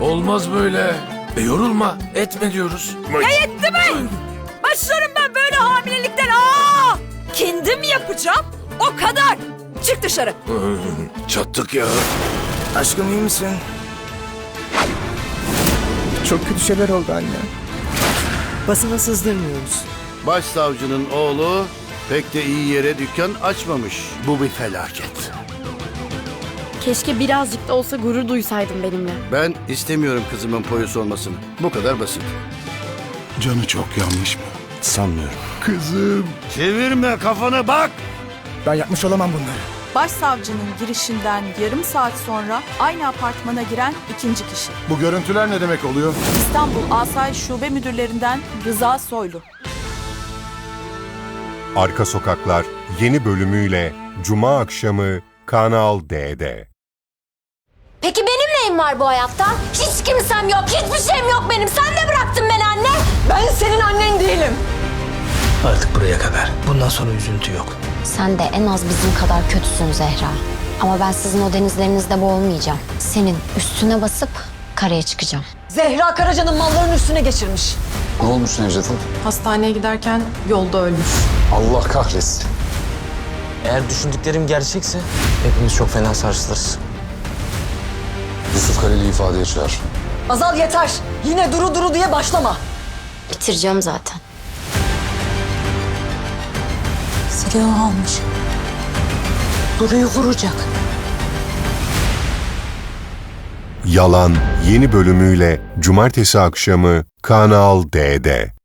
Olmaz böyle. E yorulma, etme diyoruz. Yetti mi? Başlarım ben böyle hamilelikten. Aa! Kendim yapacağım. O kadar. Çık dışarı. Çattık ya. Aşkım iyi misin? Çok kötü şeyler oldu anne. Basına sızdırmıyoruz. Başsavcının oğlu pek de iyi yere dükkan açmamış. Bu bir felaket. Keşke birazcık da olsa gurur duysaydın benimle. Ben istemiyorum kızımın polis olmasını. Bu kadar basit. Canı çok yanmış mı? Sanmıyorum. Kızım. Çevirme kafanı bak! Ben yapmış olamam bunları. Başsavcının girişinden yarım saat sonra aynı apartmana giren ikinci kişi. Bu görüntüler ne demek oluyor? İstanbul Asayiş Şube Müdürlerinden Rıza Soylu. Arka Sokaklar yeni bölümüyle Cuma akşamı Kanal D'de. Peki benim neyim var bu hayatta? Hiç kimsem yok, hiçbir şeyim yok benim. Sen de bıraktın beni anne. Ben senin annen değilim. Artık buraya kadar. Bundan sonra üzüntü yok. Sen de en az bizim kadar kötüsün Zehra. Ama ben sizin o denizlerinizde boğulmayacağım. Senin üstüne basıp karaya çıkacağım. Zehra Karaca'nın mallarının üstüne geçirmiş. Ne olmuş Necdet'in? Hastaneye giderken yolda ölmüş. Allah kahretsin. Eğer düşündüklerim gerçekse hepimiz çok fena sarsılırız. Yusuf Kaleli ifadeye çağır. Azal yeter. Yine duru duru diye başlama. Bitireceğim zaten. Silahı almış. Duru'yu vuracak. Yalan yeni bölümüyle Cumartesi akşamı Kanal D'de.